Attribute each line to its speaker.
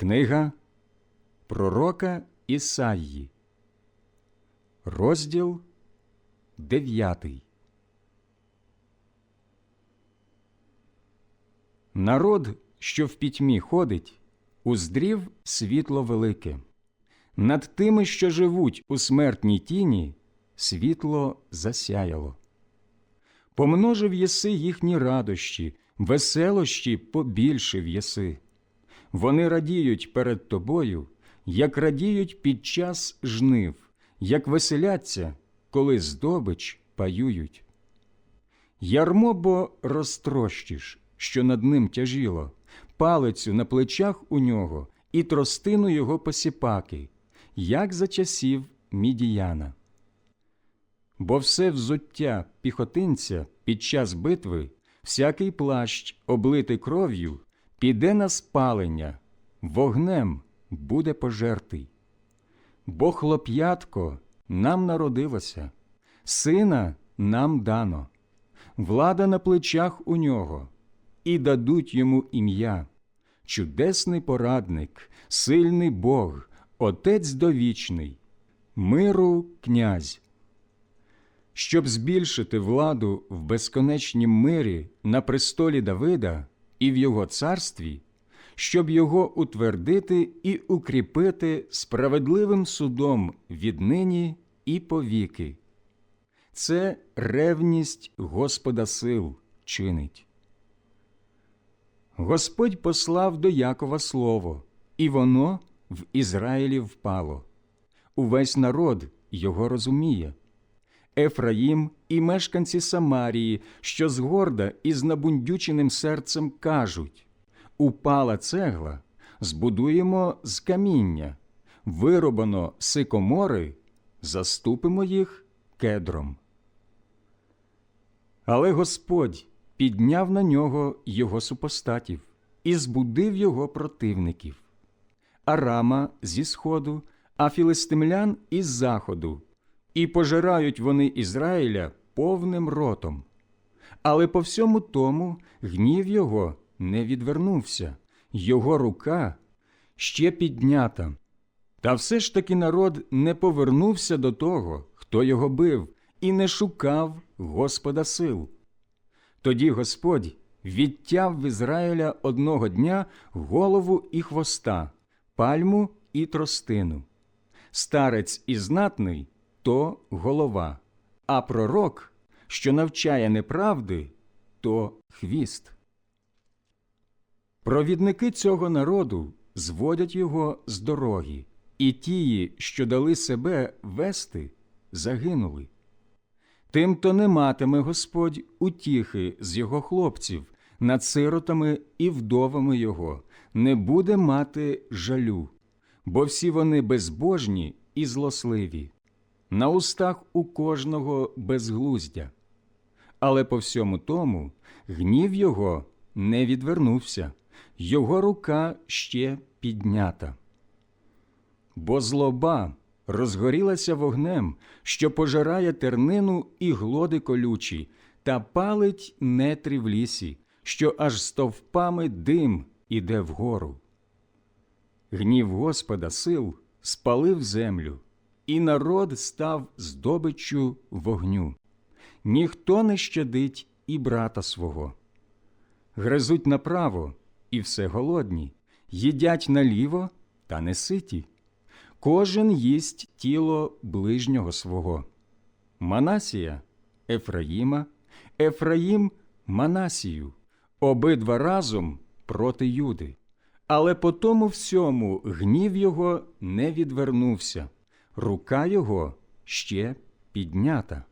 Speaker 1: Книга Пророка Ісаї, розділ 9. Народ, що в пітьмі ходить, уздрів світло велике. Над тими, що живуть у смертній тіні, світло засяяло. Помножив єси їхні радощі, веселощі побільшив єси. Вони радіють перед тобою, як радіють під час жнив, як веселяться, коли здобич паюють. Ярмо бо розтрощиш, що над ним тяжіло, палицю на плечах у нього і тростину його посіпаки, як за часів мідіяна. Бо все взуття піхотинця під час битви, всякий плащ, облитий кров'ю, піде на спалення, вогнем буде пожертий. Бо хлоп'ятко нам народилося, сина нам дано, влада на плечах у нього, і дадуть йому ім'я, чудесний порадник, сильний Бог, Отець довічний, миру князь. Щоб збільшити владу в безконечнім мирі на престолі Давида і в його царстві, щоб його утвердити і укріпити справедливим судом віднині і повіки. Це ревність Господа сил чинить. Господь послав до Якова слово, і воно в Ізраїлі впало. Увесь народ його розуміє. Ефраїм і мешканці Самарії, що згорда і з набундюченим серцем кажуть Упала цегла, збудуємо з каміння, виробано сикомори, заступимо їх кедром. Але Господь підняв на нього його супостатів і збудив його противників. Арама зі сходу, а філистимлян із заходу, і пожирають вони Ізраїля повним ротом. Але по всьому тому гнів його не відвернувся, його рука ще піднята. Та все ж таки народ не повернувся до того, хто його бив, і не шукав Господа сил. Тоді Господь відтяв в Ізраїля одного дня голову і хвоста, пальму і тростину. Старець і знатний то голова, а пророк, що навчає неправди, то хвіст. Провідники цього народу зводять його з дороги, і тії, що дали себе вести, загинули. Тимто не матиме Господь утіхи з його хлопців, над сиротами і вдовами його, не буде мати жалю, бо всі вони безбожні і злосливі, на устах у кожного безглуздя. Але по всьому тому гнів його не відвернувся, його рука ще піднята. Бо злоба розгорілася вогнем, що пожирає тернину і глоди колючі, та палить нетрі в лісі, що аж стовпами дим іде вгору. Гнів Господа сил спалив землю, і народ став здобиччю вогню. Ніхто не щадить і брата свого. Гризуть направо і все голодні, їдять наліво та не ситі. Кожен їсть тіло ближнього свого. Манасія Ефраїма, Ефраїм Манасію, обидва разом проти Юди. Але по тому всьому гнів його не відвернувся, рука його ще піднята.